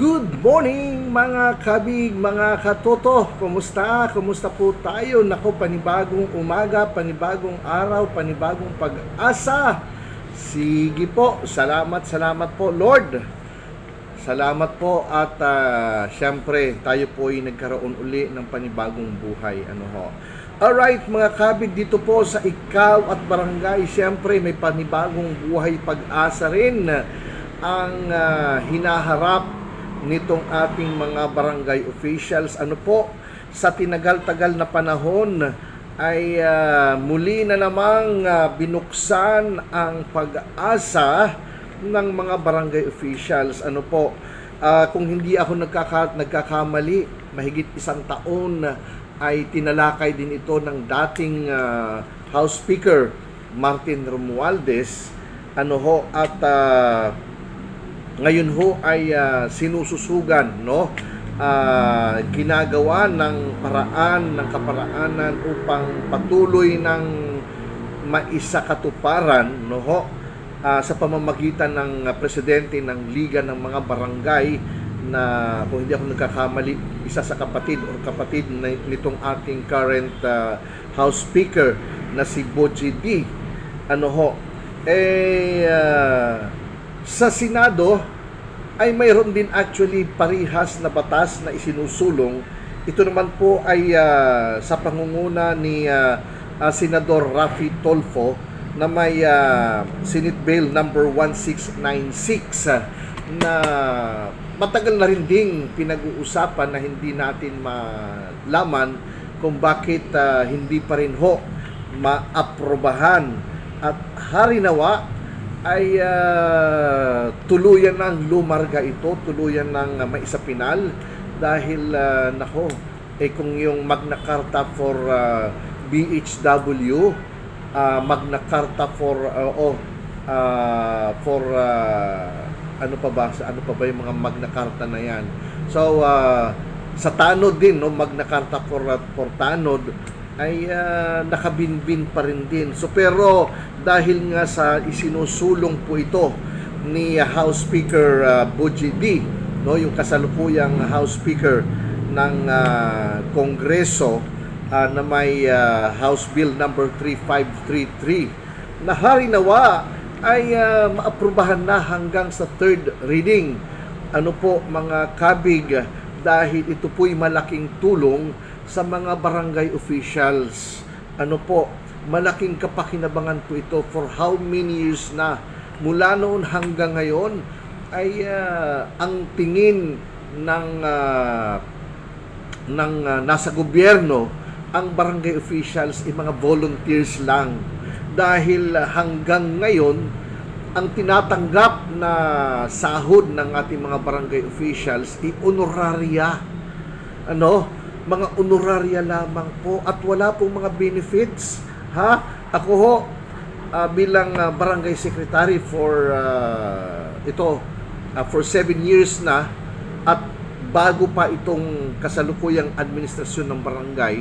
Good morning mga kabig, mga katoto. Kumusta? Kumusta po tayo? Nako, panibagong umaga, panibagong araw, panibagong pag-asa. Sige po, salamat, salamat po Lord. Salamat po at ah, syempre tayo po ay nagkaroon uli ng panibagong buhay. Ano ho? Alright mga kabig dito po sa ikaw at barangay, syempre may panibagong buhay pag-asa rin ang ah, hinaharap nitong ating mga barangay officials. Ano po, sa tinagal-tagal na panahon ay ah, muli na namang ah, binuksan ang pag-asa ng mga barangay officials. Ano po, ah, kung hindi ako nagkaka- nagkakamali, mahigit isang taon ay tinalakay din ito ng dating ah, House Speaker Martin Romualdez. Ano ho, at ah, ngayon ho ay ah, sinususugan no? Ah, ginagawa ng paraan ng kaparaanan upang patuloy ng maisa katuparan no ho? Ah, sa pamamagitan ng presidente ng Liga ng mga Barangay na kung hindi ako nagkakamali isa sa kapatid or kapatid nitong ating current ah, House Speaker na si Boji D. Ano ho? Eh ah, sa Senado ay mayroon din actually parihas na batas na isinusulong. Ito naman po ay ah, sa pangunguna ni ah, ah, Senador Rafi Tolfo na may ah, Senate Bill number 1696 ah, na matagal na rin ding pinag-uusapan na hindi natin malaman kung bakit ah, hindi pa rin ho maaprobahan at harinawa ay ah, tuluyan ng lumarga ito, tuluyan ng uh, maisapinal dahil ah, nako, eh kung yung Magna Carta for ah, BHW, ah, Magna Carta for ah, oh, ah, for ah, ano pa ba ano pa ba yung mga Magna Carta na yan. So ah, sa tanod din no Magna Carta for ah, for tanod ay ah, nakabinbin pa rin din. So pero dahil nga sa isinusulong po ito ni House Speaker uh, Buji D, no, yung kasalukuyang House Speaker ng ah, Kongreso ah, na may ah, House Bill number 3533 na harinawa ay ah, maaprubahan na hanggang sa third reading. Ano po mga kabig dahil ito po'y malaking tulong sa mga barangay officials. Ano po, malaking kapakinabangan po ito for how many years na. Mula noon hanggang ngayon ay ah, ang tingin ng ah, ng ah, nasa gobyerno ang barangay officials ay mga volunteers lang. Dahil ah, hanggang ngayon ang tinatanggap na sahod ng ating mga barangay officials ay honoraria ano mga honoraria lamang po at wala pong mga benefits ha? Ako ho ah, bilang ah, barangay secretary for ah, ito ah, for seven years na at bago pa itong kasalukuyang administrasyon ng barangay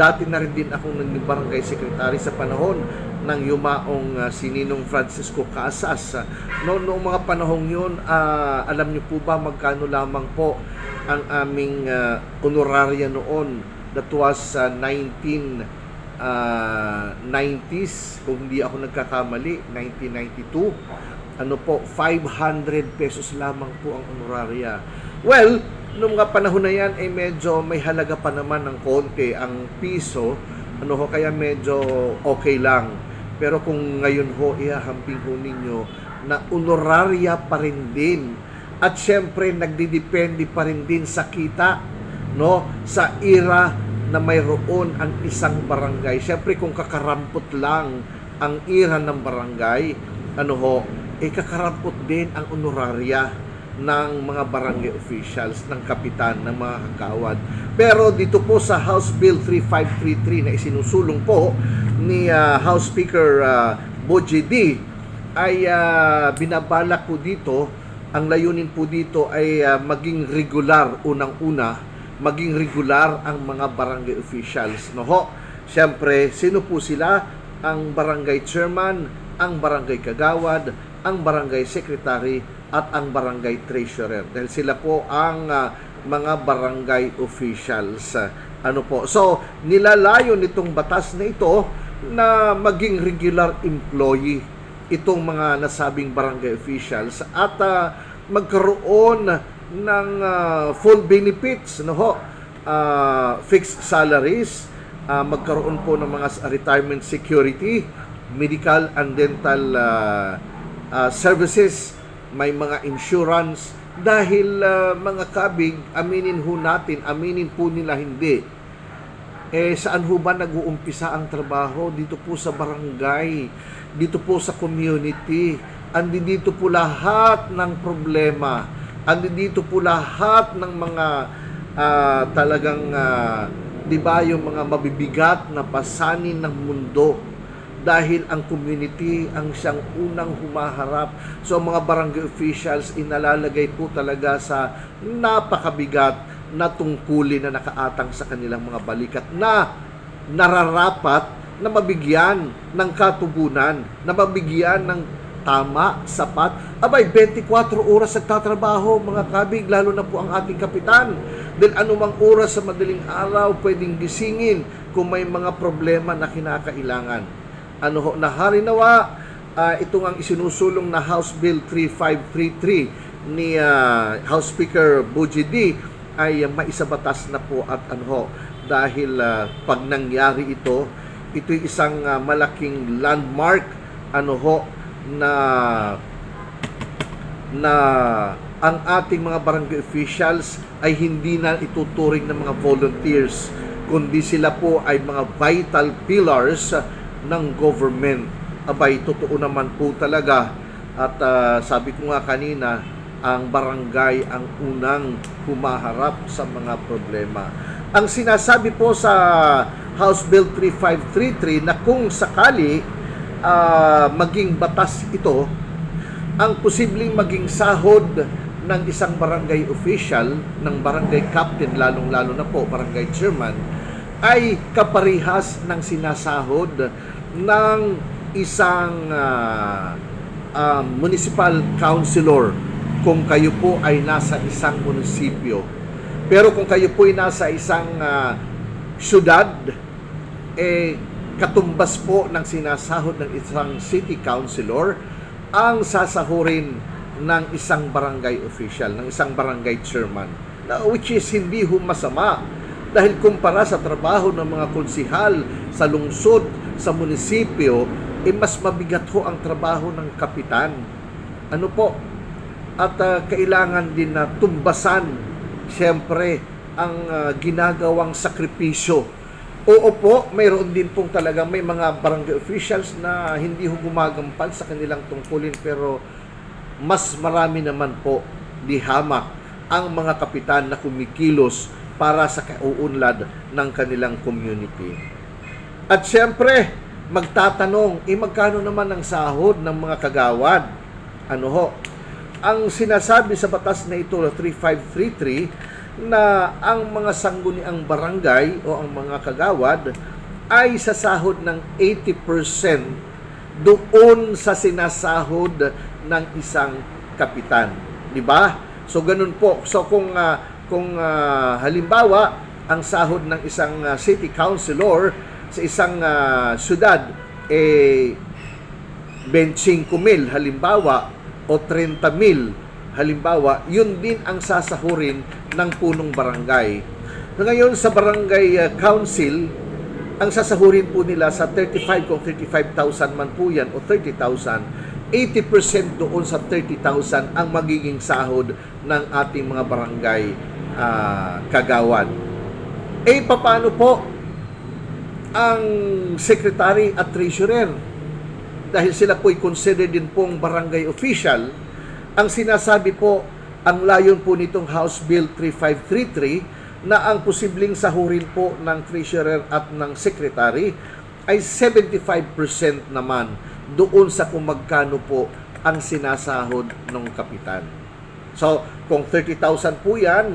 dati na rin din akong naging barangay secretary sa panahon ng yumaong ah, si Ninong Francisco Casas. Ah, noong, mga panahong yun, ah, alam niyo po ba magkano lamang po ang aming ah, honoraria noon? That was ah, 19 ah, 90s, kung hindi ako nagkakamali, 1992. Ano po, 500 pesos lamang po ang honoraria. Well, noong mga panahon na yan, eh medyo may halaga pa naman ng konti ang piso. Ano ho, kaya medyo okay lang. Pero kung ngayon ho, ihahambing ho ninyo na honoraria pa rin din. At syempre, nagdidepende pa rin din sa kita, no? Sa era na mayroon ang isang barangay. Syempre, kung kakarampot lang ang ira ng barangay, ano ho, eh kakarampot din ang honoraria ng mga barangay officials, ng kapitan, ng mga kagawad. Pero dito po sa House Bill 3533 na isinusulong po ni ah, House Speaker uh, Boji ay ah, binabalak po dito, ang layunin po dito ay ah, maging regular unang-una, maging regular ang mga barangay officials. No ho? Siyempre, sino po sila? Ang barangay chairman, ang barangay kagawad, ang barangay secretary at ang barangay treasurer dahil sila po ang ah, mga barangay officials. Ah, ano po? So, nilalayo nitong batas na ito na maging regular employee itong mga nasabing barangay officials at ah, magkaroon ng ah, full benefits no ho Ah, fixed salaries ah, magkaroon po ng mga retirement security medical and dental ah, ah, services may mga insurance dahil ah, mga kabig aminin ho natin aminin po nila hindi eh saan ho ba nag-uumpisa ang trabaho? Dito po sa barangay, dito po sa community. Andi dito po lahat ng problema. Andi dito po lahat ng mga ah, talagang ah, 'di ba yung mga mabibigat na pasanin ng mundo dahil ang community ang siyang unang humaharap. So ang mga barangay officials inalalagay po talaga sa napakabigat na tungkulin na nakaatang sa kanilang mga balikat na nararapat na mabigyan ng katugunan, na mabigyan ng tama, sapat. Abay, 24 oras nagtatrabaho, mga kabig, lalo na po ang ating kapitan. Dahil anumang oras sa madaling araw, pwedeng gisingin kung may mga problema na kinakailangan. Ano ho, nahari nawa, ah, ito ang isinusulong na House Bill 3533 ni ah, House Speaker Buji ay uh, maisabatas na po at ano ho, dahil ah, pag nangyari ito, ito'y isang ah, malaking landmark ano ho na na ang ating mga barangay officials ay hindi na ituturing ng mga volunteers kundi sila po ay mga vital pillars ng government. Abay, totoo naman po talaga at ah, sabi ko nga kanina, ang barangay ang unang humaharap sa mga problema. Ang sinasabi po sa House Bill 3533 na kung sakali ah, maging batas ito, ang posibleng maging sahod ng isang barangay official, ng barangay captain, lalong-lalo na po, barangay chairman, ay kaparihas ng sinasahod ng isang ah, ah, municipal councilor kung kayo po ay nasa isang munisipyo. Pero kung kayo po ay nasa isang ah, syudad, eh, katumbas po ng sinasahod ng isang city councilor ang sasahurin ng isang barangay official, ng isang barangay chairman, which is hindi ho masama dahil kumpara sa trabaho ng mga konsihal sa lungsod, sa munisipyo, eh mas mabigat ho ang trabaho ng kapitan. Ano po? At ah, kailangan din na tumbasan, siyempre, ang ah, ginagawang sakripisyo Oo po, mayroon din pong talaga may mga barangay officials na hindi ho gumagampal sa kanilang tungkulin pero mas marami naman po di hamak ang mga kapitan na kumikilos para sa kauunlad ng kanilang community. At siyempre, magtatanong, eh magkano naman ang sahod ng mga kagawad? Ano ho? Ang sinasabi sa batas na ito, 3533, na ang mga sangguniang barangay o ang mga kagawad ay sasahod ng 80% doon sa sinasahod ng isang kapitan, di ba? So ganun po. So kung ah, kung ah, halimbawa ang sahod ng isang ah, city councilor sa isang ah, syudad eh 25 mil halimbawa o 30 mil halimbawa, yun din ang sasahurin ng punong barangay. Ngayon sa barangay uh, council, ang sasahurin po nila sa 35 kung 35,000 man po yan o 30,000, 80% doon sa 30,000 ang magiging sahod ng ating mga barangay uh, kagawad. Eh, paano po ang secretary at treasurer? Dahil sila po'y considered din pong barangay official, ang sinasabi po, ang layon po nitong House Bill 3533 na ang posibleng sahurin po ng treasurer at ng secretary ay 75% naman doon sa kung magkano po ang sinasahod ng kapitan. So, kung 30,000 po yan,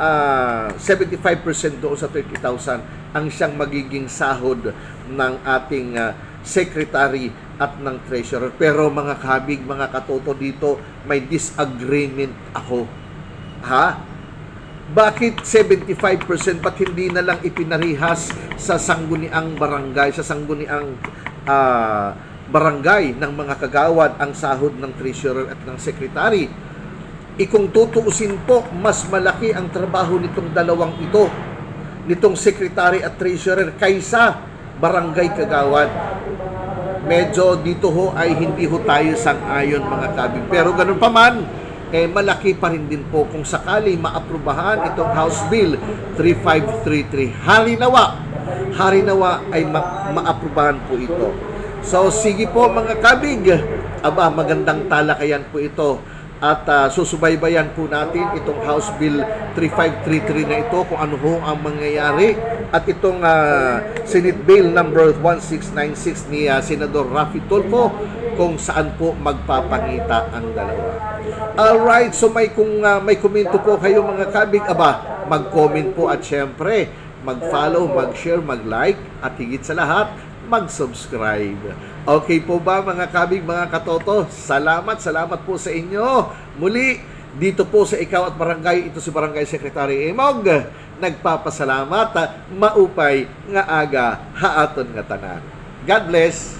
ah, 75% doon sa 30,000 ang siyang magiging sahod ng ating ah, secretary at ng treasurer. Pero mga kabig, mga katoto dito, may disagreement ako. Ha? Bakit 75% ba't hindi na lang ipinarihas sa sangguniang barangay, sa sangguniang ah, barangay ng mga kagawad ang sahod ng treasurer at ng secretary? Ikung tutuusin po, mas malaki ang trabaho nitong dalawang ito, nitong secretary at treasurer kaysa barangay kagawad. Medyo dito ho ay hindi ho tayo sang-ayon mga kabig. Pero ganun pa man, eh malaki pa rin din po kung sakali maaprubahan itong House Bill 3533. Harinawa, harinawa ay ma- maaprubahan po ito. So sige po mga kabig, aba magandang talakayan po ito at ah, susubaybayan po natin itong House Bill 3533 na ito kung ano ho ang mangyayari at itong ah, Senate Bill number 1696 ni ah, Senador Rafi Tulfo kung saan po magpapangita ang dalawa. Alright, so may kung ah, may komento po kayo mga kabig, aba, mag-comment po at syempre, mag-follow, mag-share, mag-like at higit sa lahat, mag-subscribe. Okay po ba mga kabig, mga katoto? Salamat, salamat po sa inyo. Muli, dito po sa Ikaw at Barangay, ito si Barangay Secretary Emog, nagpapasalamat, maupay nga aga, haaton nga tanan. God bless.